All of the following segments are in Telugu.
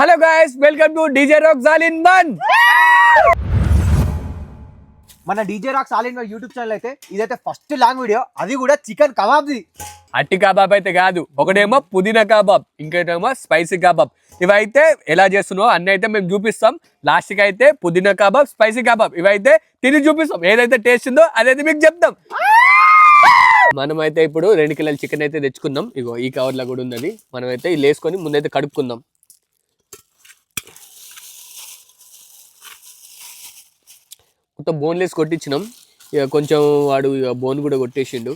Hello guys welcome to DJ rock all in one. మన DJ rocks all in YouTube channel అయితే ఇదైతే ఫస్ట్ లాంగ్ వీడియో అది కూడా చికెన్ కబాబ్ది. అట్టి కబాబ్ అయితే కాదు ఒకటేమో పుదీనా కబాబ్ ఇంకోటేమో స్పైసీ కబాబ్. ఇవైతే ఎలా చేస్తున్నావో అన్ని అయితే మేము చూపిస్తాం. లాస్ట్కి అయితే పుదీనా కబాబ్ స్పైసీ కబాబ్ ఇవైతే తిని చూపిస్తాం. ఏదైతే టేస్ట్ ఉందో అదైతే మీకు చెప్తాం. మనం అయితే ఇప్పుడు రెండు కిలోల చికెన్ అయితే తెచ్చుకుందాం ఇగో ఈ కవర్లో కూడా ఉన్నది. మనం అయితే ఇది వేసుకొని ముందైతే కడుక్కుందాం మొత్తం బోన్లెస్ కొట్టించినాం. ఇక కొంచెం వాడు ఇక బోన్ కూడా కొట్టేసిండు.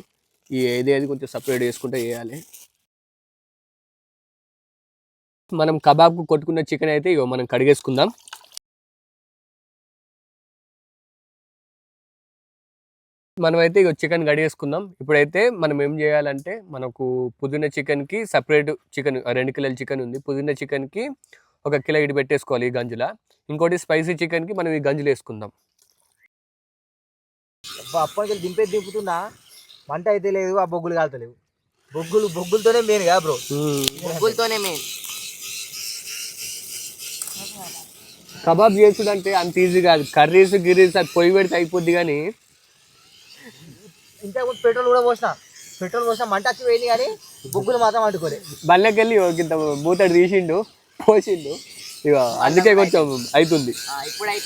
ఈ ఏది కొంచెం సపరేట్ చేసుకుంటే చేయాలి. మనం కబాబ్కు కొట్టుకున్న చికెన్ అయితే ఇగో మనం కడిగేసుకుందాం. మనమైతే ఇక చికెన్ కడిగేసుకుందాం. ఇప్పుడైతే మనం ఏం చేయాలంటే మనకు పుదీనా చికెన్కి సపరేట్ చికెన్ రెండు కిలోల చికెన్ ఉంది. పుదీనా చికెన్కి ఒక కిలో ఇటు పెట్టేసుకోవాలి ఈ గంజుల. ఇంకోటి స్పైసీ చికెన్కి మనం ఈ గంజులు వేసుకుందాం అప్పటికి దింపేది దింపుతున్నా. మంట అయితే లేదు ఆ బొగ్గులు కాలుతలేవు. బొగ్గులు బొగ్గులతోనే మెయిన్ కదా బ్రో ముగ్గులతోనే మెయిన్ కబాబ్ చేసుడంటే అంత ఈజీ కాదు. కర్రీస్ గిర్రీస్ అది పొయ్యి పెడితే అయిపోద్ది కానీ. ఇంత పెట్రోల్ కూడా పోసిన. పెట్రోల్ పోసిన మంట వచ్చి పోయింది కానీ బొగ్గులు మాత్రం అంటుకోలే. బల్లెకి వెళ్ళి ఒక ఇంత మూతడు తీసిండు పోసిండు. ఇక అందుకే కొంచెం అవుతుంది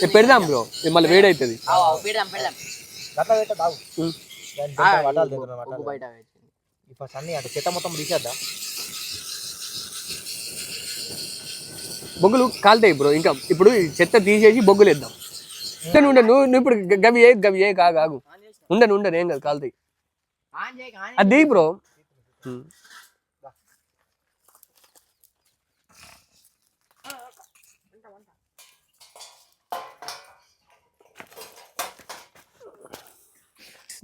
ఇక పెడదాం బ్రో మళ్ళీ వేడి అవుతుంది పెడదాం పెడదాం. బయట అన్ని అంటే చెత్త మొత్తం తీసేద్దా. బొగ్గులు కాలుతాయి బ్రో ఇంకా ఇప్పుడు చెత్త తీసేసి బొగ్గులు వేద్దాం. ఉండు, ఉండు నువ్వు నువ్వు ఇప్పుడు గవి ఏ గవి ఏ కాగు. ఉండను ఉండను ఏం కాదు కాలుతాయి. అది బ్రో.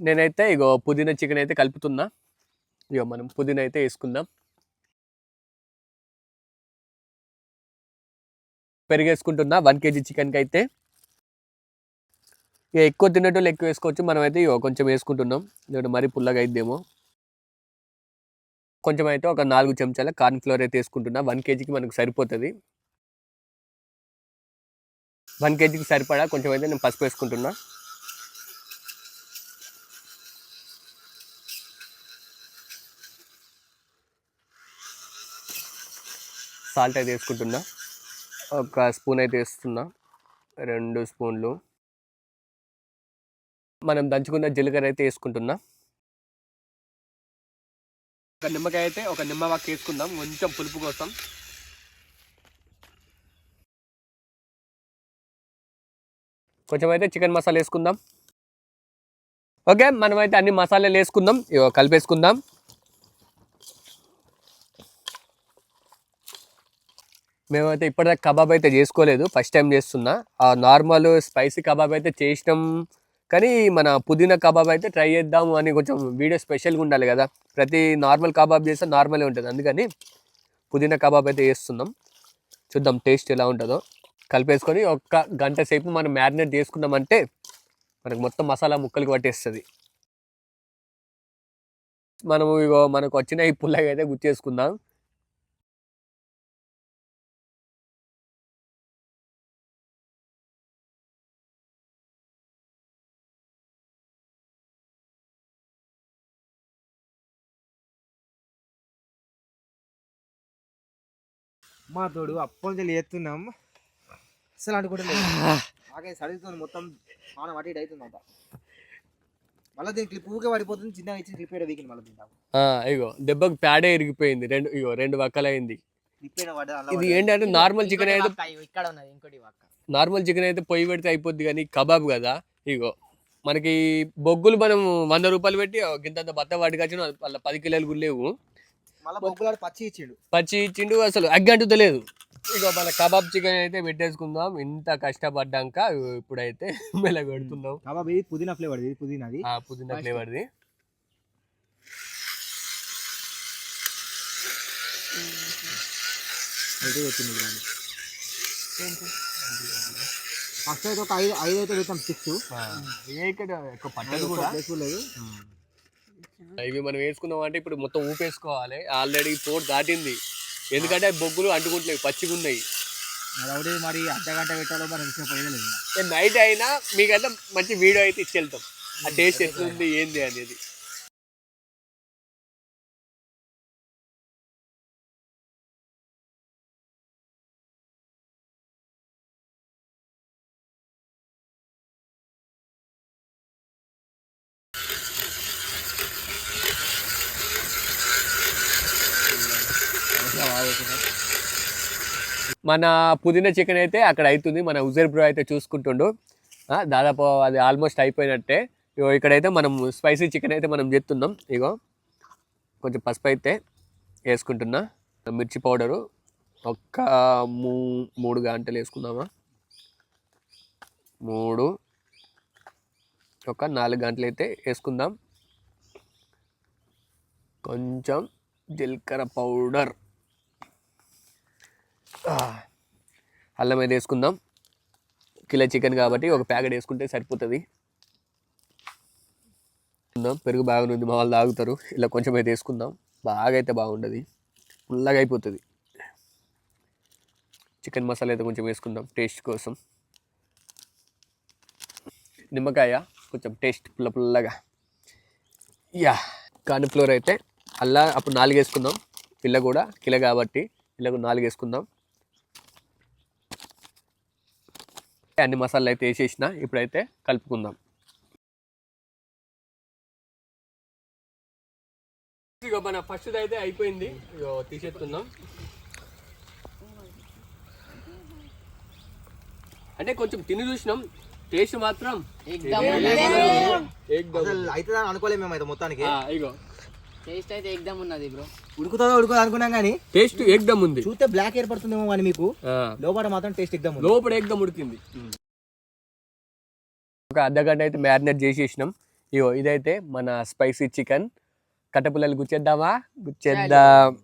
నేనైతే ఇగో పుదీనా చికెన్ అయితే కలుపుతున్నా. ఇగో మనం పుదీనా అయితే వేసుకుందాం. పెరిగేసుకుంటున్నా వన్ కేజీ చికెన్కి అయితే. ఇక ఎక్కువ తినేటోళ్ళు ఎక్కువ వేసుకోవచ్చు. మనం అయితే ఇగో కొంచెం వేసుకుంటున్నాం. లేదంటే మరీ పుల్లగా అయిద్దేమో. కొంచెం అయితే ఒక నాలుగు చెంచాల కార్న్ ఫ్లోర్ అయితే వేసుకుంటున్నా. వన్ కేజీకి మనకు సరిపోతుంది. వన్ కేజీకి సరిపడా కొంచెం అయితే నేను పసుపు వేసుకుంటున్నా. సాల్ట్ అయితే వేసుకుంటున్నా. ఒక స్పూన్ అయితే వేస్తున్నా. రెండు స్పూన్లు. మనం దంచుకున్న జీలకర్ర అయితే వేసుకుంటున్నా. ఒక నిమ్మకాయ అయితే ఒక నిమ్మ వాక్ వేసుకుందాం. కొంచెం పులుపు కోసం. కొంచెం అయితే చికెన్ మసాలా వేసుకుందాం. ఓకే మనమైతే అన్ని మసాలాలు వేసుకుందాం. ఇగో కలిపేసుకుందాం. మేమైతే ఇప్పటిదాకా కబాబ్ అయితే చేసుకోలేదు. ఫస్ట్ టైం చేస్తున్నా. ఆ నార్మల్ స్పైసీ కబాబ్ అయితే చేసినాం. కానీ మన పుదీనా కబాబ్ అయితే ట్రై చేద్దాము అని కొంచెం వీడియో స్పెషల్గా ఉండాలి కదా. ప్రతి నార్మల్ కబాబ్ చేస్తే నార్మలే ఉంటుంది. అందుకని పుదీనా కబాబ్ అయితే చేస్తున్నాం. చూద్దాం టేస్ట్ ఎలా ఉంటుందో. కలిపేసుకొని ఒక్క గంట సేపు మనం మ్యారినేట్ చేసుకున్నామంటే మనకు మొత్తం మసాలా ముక్కలకి పట్టేస్తుంది. మనము ఇగో మనకు వచ్చిన ఈ పుల్లగా అయితే గుర్చేసుకుందాం మా తోడు అప్పటి చేస్తున్నాం అసలు అనుకుంటే ఆగే సడుగుతుంది మొత్తం మనం అటు ఇటు అవుతుందంట మళ్ళీ దీని క్లిప్ ఊకే పడిపోతుంది చిన్నగా ఇచ్చి క్లిప్ ఏడా వీకింది మళ్ళీ తింటాం ఇగో దెబ్బకు ప్యాడే ఇరిగిపోయింది రెండు ఇగో రెండు వక్కలైంది. ఇది ఏంటంటే నార్మల్ చికెన్ అయితే ఇక్కడ ఉన్నది ఇంకోటి వక్క. నార్మల్ చికెన్ అయితే పొయ్యి పెడితే అయిపోద్ది కానీ కబాబ్ కదా ఇగో. మనకి బొగ్గులు మనం వంద రూపాయలు పెట్టి గింతంత బత్త వాటికొచ్చిన వాళ్ళ పది కిలోలు కూడా లేవు. మళ్ళీ పచ్చి ఇచ్చిండు. పచ్చి ఇచ్చిండు అసలు అగ్గంటు లేదు. ఇక మన కబాబ్ చికెన్ అయితే పెట్టేసుకుందాం. ఇంత కష్టపడ్డాక ఇప్పుడైతే పెడుతున్నాం కబాబ్ ఇది పుదీనా ఫ్లేవర్ ఇది పుదీనాది. ఆ పుదీనా ఫ్లేవర్ది వచ్చింది ఫస్ట్ అయితే ఒక ఐదు ఐదు అయితే పెట్టాం సిక్స్ ఏ ఇక్కడ ఎక్కువ పట్టదు కూడా? లేదు. ఇవి మనం వేసుకున్నాం అంటే ఇప్పుడు మొత్తం ఊపేసుకోవాలి. ఆల్రెడీ ఫోర్ దాటింది. ఎందుకంటే బొగ్గులు అంటుకుంటున్నాయి పచ్చిగా ఉన్నాయి మరి మరి అర్ధ గంట పెట్టాలో మరి. నైట్ అయినా మీకైతే మంచి వీడియో అయితే ఇచ్చి వెళ్తాం ఆ టేస్ట్ ఎట్లుంది ఏంది అనేది. మన పుదీనా చికెన్ అయితే అక్కడ అవుతుంది మన ఉజర్ బ్రో అయితే చూసుకుంటుండు. దాదాపు అది ఆల్మోస్ట్ అయిపోయినట్టే. ఇగో ఇక్కడైతే మనం స్పైసీ చికెన్ అయితే మనం చేస్తున్నాం ఇగో కొంచెం పసుపు అయితే వేసుకుంటున్నా. మిర్చి పౌడరు ఒక్క మూ మూడు గంటలు వేసుకుందామా? మూడు ఒక నాలుగు గంటలు అయితే వేసుకుందాం. కొంచెం జీలకర్ర పౌడర్. అల్లం అయితే వేసుకుందాం. కిలో చికెన్ కాబట్టి ఒక ప్యాకెట్ వేసుకుంటే సరిపోతుంది. వేసుకుందాం. పెరుగు ఉంది మా వాళ్ళు తాగుతారు. ఇలా కొంచెం అయితే వేసుకుందాం. బాగా అయితే బాగుండదు. పుల్లగా అయిపోతుంది. చికెన్ మసాలా అయితే కొంచెం వేసుకుందాం టేస్ట్ కోసం. నిమ్మకాయ కొంచెం టేస్ట్ పుల్ల పుల్లగా. యా కార్న్ఫ్లోర్ అయితే అల్లా అప్పుడు నాలుగు వేసుకుందాం. పిల్ల కూడా కిలో కాబట్టి పిల్లకు నాలుగు వేసుకుందాం. అన్ని మసాలాలు అయితే వేసేసిన ఇప్పుడైతే కలుపుకుందాం. ఇక మన ఫస్ట్ అయితే అయిపోయింది. ఇగో తీసేస్తున్నాం. అంటే కొంచెం తిని చూసినాం. టేస్ట్ మాత్రం అనుకోలేము మేము అయితే మొత్తానికి. ఆ, ఇగో టేస్ట్ అయితే ఎగ్దమ్ ఉన్నది బ్రో. ఉడుకుతుందో ఉడుకుదో అనుకున్నాం కానీ టేస్ట్ ఏకదమ్ ఉంది. చూస్తే బ్లాక్ ఏర్పడుతుందేమో కానీ మీకు లోపల మాత్రం టేస్ట్ ఎగ్దాం లోపల ఏకదమ్ ఉడికింది. ఒక అర్ధ గంట అయితే మ్యారినేట్ చేసేసినాం. ఇగో ఇదైతే మన స్పైసీ చికెన్. కట్టపుల్లలు గుచ్చేద్దామా? గుచ్చేద్దాం.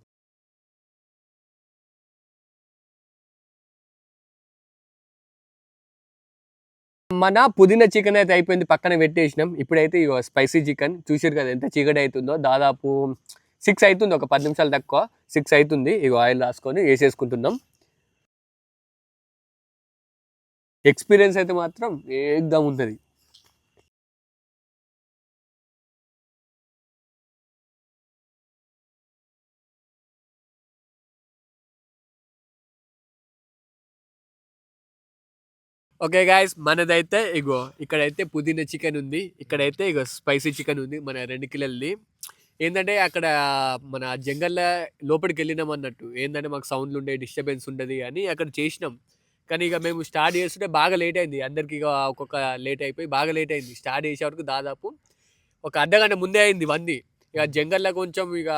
మన పుదీనా చికెన్ అయితే అయిపోయింది పక్కన పెట్టేసినాం. ఇప్పుడైతే ఇగో స్పైసీ చికెన్. చూసారు కదా ఎంత చీకటి అవుతుందో. దాదాపు సిక్స్ అవుతుంది ఒక పది నిమిషాలు తక్కువ. సిక్స్ అవుతుంది. ఇగో ఆయిల్ రాసుకొని వేసేసుకుంటున్నాం. ఎక్స్పీరియన్స్ అయితే మాత్రం ఏకదం ఉన్నది. ఓకే గాయస్ మనదైతే ఇగో ఇక్కడైతే పుదీనా చికెన్ ఉంది. ఇక్కడైతే ఇగో స్పైసీ చికెన్ ఉంది మన రెండు కిలోలది. ఏంటంటే అక్కడ మన జంగల్లో లోపలికి వెళ్ళినాం అన్నట్టు. ఏంటంటే మాకు సౌండ్లు ఉండే డిస్టర్బెన్స్ ఉండదు అని అక్కడ చేసినాం. కానీ ఇక మేము స్టార్ట్ చేస్తుంటే బాగా లేట్ అయింది. అందరికి ఇక ఒక్కొక్క లేట్ అయిపోయి బాగా లేట్ అయింది. స్టార్ట్ చేసే వరకు దాదాపు ఒక అర్ధగంట ముందే అయింది ఇవన్నీ ఇక జంగల్లో కొంచెం ఇక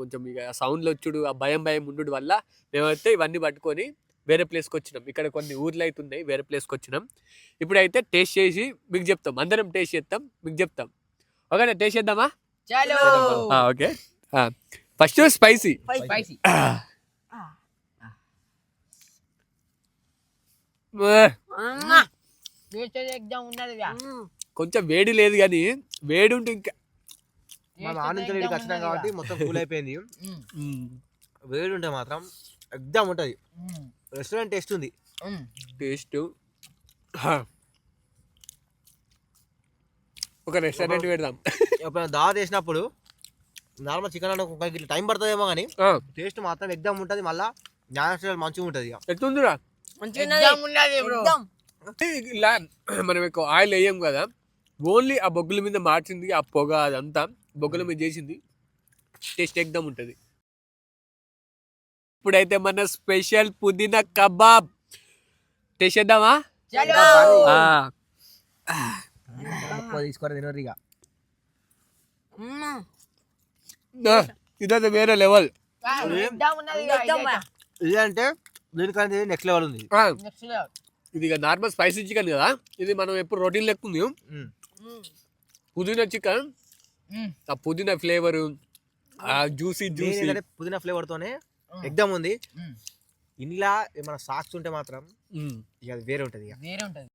కొంచెం ఇక సౌండ్లు వచ్చుడు ఆ భయం భయం ఉండు వల్ల మేమైతే ఇవన్నీ పట్టుకొని వేరే ప్లేస్కి వచ్చినాం. ఇక్కడ కొన్ని ఊర్లు అయితే ఉన్నాయి వేరే ప్లేస్కి వచ్చినాం. ఇప్పుడైతే టేస్ట్ చేసి మీకు చెప్తాం. అందరం టేస్ట్ చేస్తాం మీకు చెప్తాం. ఓకే టేస్ట్ చేద్దామా? చలో! ఓకే. First spicy. కొంచెం వేడి లేదు కానీ వేడి ఉంటే ఇంకా మా ఉన్నది కాబట్టి. మొత్తం కూల్ అయిపోయింది. వేడి ఉంటే మాత్రం ఎగ్దాం ఉంటుంది. రెస్టారెంట్ టేస్ట్ ఉంది. టేస్ట్. ఒక రెస్టారెంట్ పెడదాం. ఎప్పుడైనా దావా చేసినప్పుడు నార్మల్ చికెన్ అంటే ఒక ఇట్లా టైం పడుతుందేమో కానీ టేస్ట్ మాత్రం ఎగ్దాం ఉంటుంది మళ్ళీ న్యాచురల్ మంచిగా ఉంటుంది ఇక. ఎట్లుందిరా ఇలా మనం ఎక్కువ ఆయిల్ వేయం కదా ఓన్లీ ఆ బొగ్గుల మీద మార్చింది ఆ పొగ అదంతా బొగ్గుల మీద చేసింది టేస్ట్ ఎగ్దమ్ ఉంటుంది. ఇప్పుడైతే మన స్పెషల్ పుదీనా కబాబ్. టేస్ట్ చేద్దామా చలో ఆ, ఎక్కువ తీసుకోరు తినరు ఇక. మ్మ్. ఆ, ఇదైతే వేరే లెవెల్. ఇదంటే. దీనికంటే నెక్స్ట్ లెవెల్ ఉంది. ఇది నార్మల్ స్పైసీ చికెన్ కదా. ఇది మనం ఎప్పుడు రొటీన్ లెక్క ఉంది. పుదీనా చికెన్. ఆ పుదీనా ఫ్లేవర్ ఆ జ్యూసీ జ్యూసీ పుదీనా ఫ్లేవర్ ఎగ్దాం ఉంది. ఇంట్లో ఏమైనా సాక్స్ ఉంటే మాత్రం ఇక అది వేరే ఉంటుంది ఇక. వేరే ఉంటది.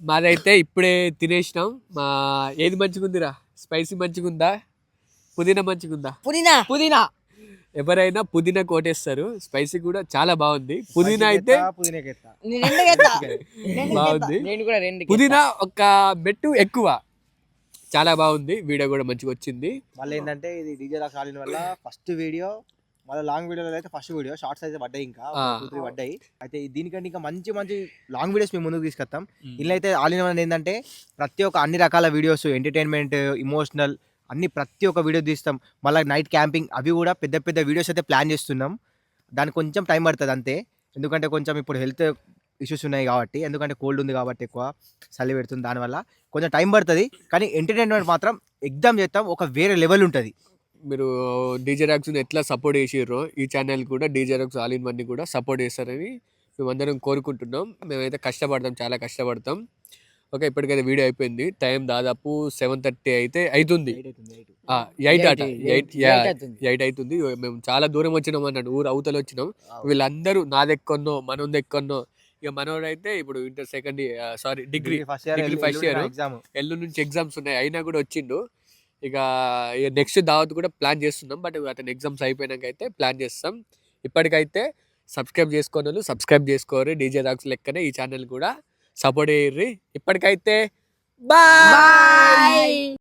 మాదైతే ఇప్పుడే తినేసినాం. మా ఏది మంచిగుందిరా? స్పైసీ మంచిగుందా? పుదీనా మంచిగుందా? పుదీనా? పుదీనా! ఎవరైనా పుదీనా కోటేస్తారు స్పైసీ కూడా చాలా బాగుంది. పుదీనా అయితే బాగుంది. పుదీనా ఒక మెట్టు ఎక్కువ. చాలా బాగుంది. వీడియో కూడా మంచిగా వచ్చింది. మళ్ళీ ఏంటంటే ఇది డీజే ఆడిన వల్ల ఫస్ట్ వీడియో మళ్ళీ లాంగ్ వీడియోలో అయితే ఫస్ట్ వీడియో షార్ట్స్ అయితే పడ్డాయి ఇంకా. ఆ. టూ త్రీ పడ్డాయి. అయితే దీనికంటే ఇంకా మంచి మంచి లాంగ్ వీడియోస్ మేము ముందుకు తీసుకొస్తాం. ఇలా అయితే ఆల్ ఇన్ వన్ ఏంటంటే ప్రతి ఒక్క అన్ని రకాల వీడియోస్ ఎంటర్టైన్మెంట్ ఇమోషనల్ అన్ని ప్రతి ఒక్క వీడియో తీస్తాం. మళ్ళీ నైట్ క్యాంపింగ్ అవి కూడా పెద్ద పెద్ద వీడియోస్ అయితే ప్లాన్ చేస్తున్నాం. దానికి కొంచెం టైం పడుతుంది అంతే. ఎందుకంటే కొంచెం ఇప్పుడు హెల్త్ ఇష్యూస్ ఉన్నాయి కాబట్టి ఎందుకంటే కోల్డ్ ఉంది కాబట్టి ఎక్కువ చలి పెడుతుంది దానివల్ల కొంచెం టైం పడుతుంది. కానీ ఎంటర్టైన్మెంట్ మాత్రం ఎగ్జామ్ చేస్తాం ఒక వేరే లెవెల్ ఉంటుంది. మీరు డీజే రాక్స్ ఎట్లా సపోర్ట్ చేసిర్రో ఈ ఛానల్ కూడా DJ rocks all in one కూడా సపోర్ట్ చేస్తారని మేమందరం కోరుకుంటున్నాం. మేమైతే కష్టపడతాం చాలా కష్టపడతాం. ఓకే ఇప్పటికైతే వీడియో అయిపోయింది. టైం దాదాపు సెవెన్ థర్టీ అయితే అవుతుంది ఎయిట్ అట ఎయిట్ ఎయిట్ అవుతుంది. మేము చాలా దూరం వచ్చినాం అన్నాడు ఊరు అవతల వచ్చినాం. వీళ్ళందరూ నాదెక్కన్నో మనం దెక్కన్నో ఇక మనోడైతే ఇప్పుడు inter second sorry degree first year. ఎల్లు నుంచి ఎగ్జామ్స్ ఉన్నాయి అయినా కూడా వచ్చిండు. ఇక నెక్స్ట్ దావత్ కూడా ప్లాన్ చేస్తున్నాం బట్ అతని ఎగ్జామ్స్ అయిపోయినాక అయితే ప్లాన్ చేస్తాం. ఇప్పటికైతే సబ్స్క్రైబ్ చేసుకోని సబ్స్క్రైబ్ చేసుకోరు డీజే రాక్స్ లెక్కనే ఈ ఛానల్ కూడా. సపోర్ట్ చేయర్రి. ఇప్పటికైతే బాయ్.